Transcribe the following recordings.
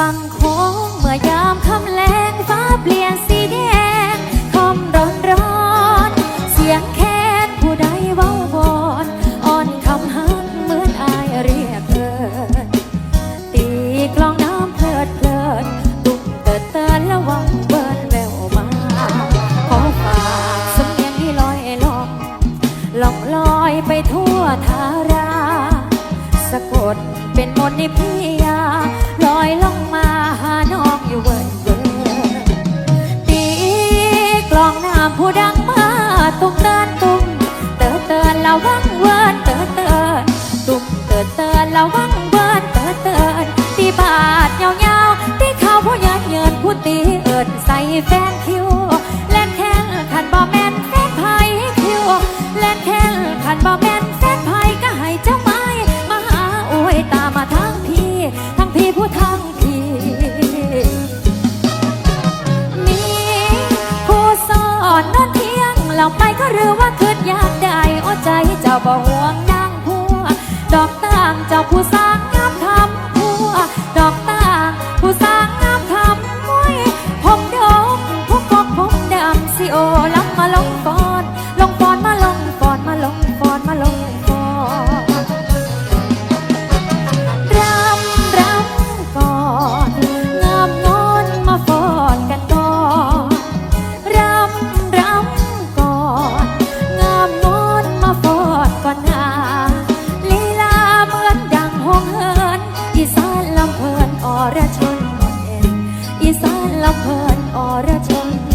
ฟังโค้งเมื่อยามคำแรงฟ้าเปลี่ยนสีแดงคมร้อนร้อน เสียงแค้นผู้ใดเว้าบอนอ่อนคำหักเหมือนอายเรียกเกินตีกลองน้ำเพลิดเพลินตุกเติดเตินละวังเบิร์นแววมาขอฝากสมเียงที่ลอยลองล่องลอยไปทั่วทารา สะกดเป็นมนต์ในพิยา ลอยลงมาหาน้องอยู่เวิร์นเวิรตีกลองน้ำผู้ดังมาตุ้มเตือนตุ้มเตือนเตือนระวังเวิร์นเตือนเตือนตุ้มเตือนเตือนระวังเวิร์นเตือนเตือนตีบาดยาวาตีเขาผู้ยันเยินผู้ตีเอิดใส่แฟนางเจ้าผู้สร้าง สานละเพลินอรชน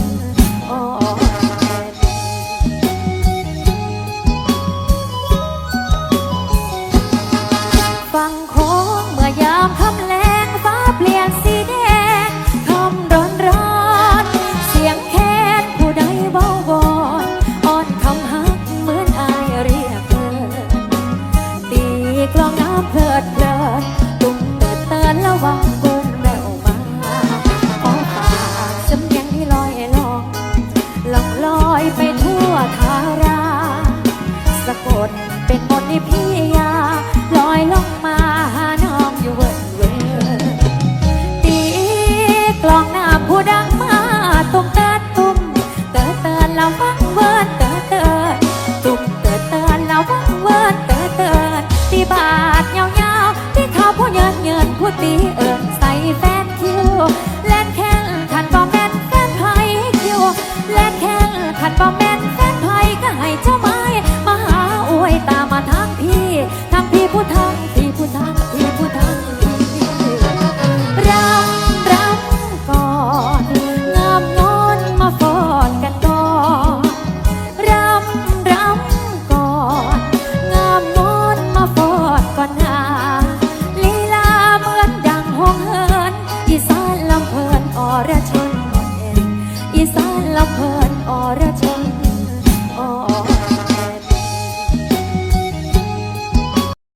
ละเพลินอรช